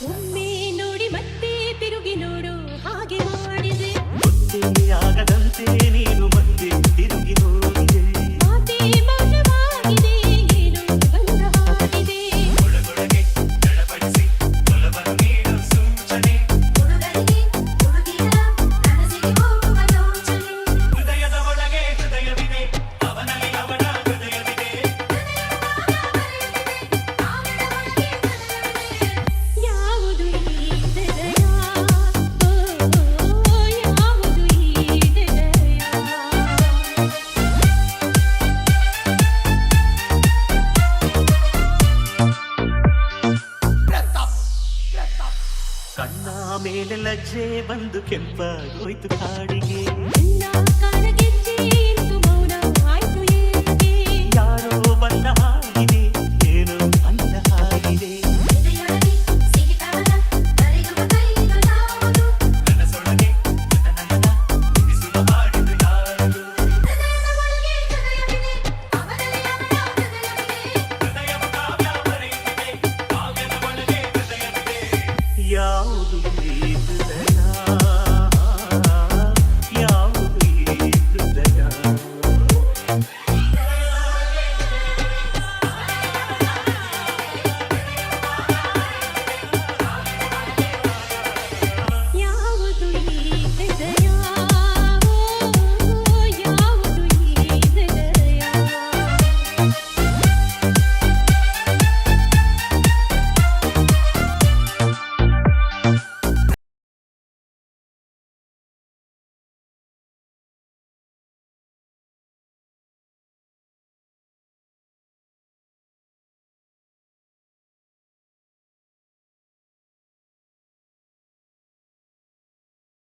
Yeah. ಏನೆಲ್ಲ ಜೇ ಬಂದು ಕೆಂಪಾಗೋಯ್ತು ಕಾಡಿಗೆ ಯಾವುದು